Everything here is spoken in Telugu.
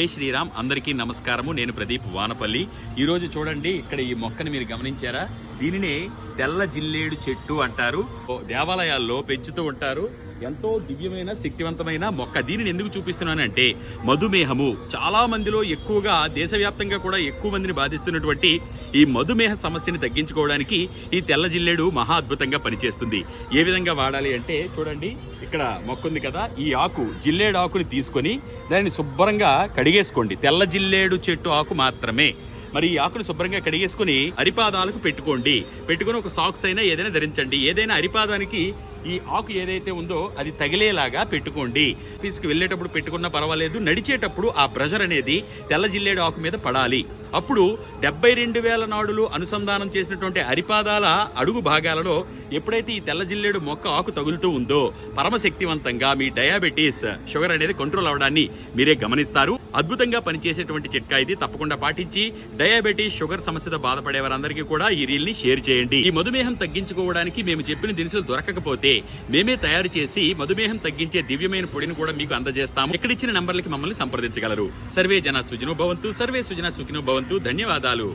జై శ్రీరామ్ అందరికీ నమస్కారము. నేను ప్రదీప్ వానపల్లి. ఈరోజు చూడండి ఇక్కడ ఈ మొక్కని మీరు గమనించారా? దీనినే తెల్ల జిల్లేడు చెట్టు అంటారు. దేవాలయాల్లో పెంచుతూ ఉంటారు. ఎంతో దివ్యమైన శక్తివంతమైన మొక్క. దీనిని ఎందుకు చూపిస్తున్నానంటే మధుమేహము. చాలా మందిలో ఎక్కువగా దేశవ్యాప్తంగా కూడా ఎక్కువ మందిని బాధిస్తున్నటువంటి ఈ మధుమేహ సమస్యని తగ్గించుకోవడానికి ఈ తెల్ల జిల్లేడు మహా అద్భుతంగా పనిచేస్తుంది. ఏ విధంగా వాడాలి అంటే చూడండి ఇక్కడ మొక్క ఉంది కదా. ఈ ఆకు జిల్లేడు ఆకుని తీసుకొని దాన్ని శుభ్రంగా కడిగేసుకోండి. తెల్ల జిల్లేడు చెట్టు ఆకు మాత్రమే. మరి ఈ ఆకును శుభ్రంగా కడిగేసుకుని అరిపాదాలకు పెట్టుకోండి. పెట్టుకుని ఒక సాక్స్ అయినా ఏదైనా ధరించండి. ఏదైనా అరిపాదానికి ఈ ఆకు ఏదైతే ఉందో అది తగిలేలాగా పెట్టుకోండి. ఆఫీస్కి వెళ్ళేటప్పుడు పెట్టుకున్నా పర్వాలేదు నడిచేటప్పుడు ఆ ప్రెషర్ అనేది తెల్ల జిల్లేడు ఆకు మీద పడాలి. అప్పుడు డెబ్బై రెండు వేల నాడులు అనుసంధానం చేసినటువంటి అరిపాదాల అడుగు భాగాలలో ఎప్పుడైతే ఈ తెల్ల జిల్లేడు మొక్క ఆకు తగులుతూ ఉందో పరమశక్తివంతంగా మీ డయాబెటీస్ షుగర్ అనేది కంట్రోల్ అవడాన్ని మీరే గమనిస్తారు. అద్భుతంగా పనిచేసేటువంటి చిట్కా ఇది. తప్పకుండా పాటించి డయాబెటీస్ షుగర్ సమస్యతో బాధపడే వారందరికీ కూడా ఈ రీల్ని షేర్ చేయండి. ఈ మధుమేహం తగ్గించుకోవడానికి మేము చెప్పిన దినుసులు దొరకకపోతే మేమే తయారు చేసి మధుమేహం తగ్గించే దివ్యమైన పొడిని కూడా మీకు అందజేస్తాము. ఇక్కడిచ్చిన నంబర్లకి మమ్మల్ని సంప్రదించగలరు. సర్వే జన సుజనో భవంతు సర్వే సుజన సుఖినో భవంతు. ధన్యవాదాలు.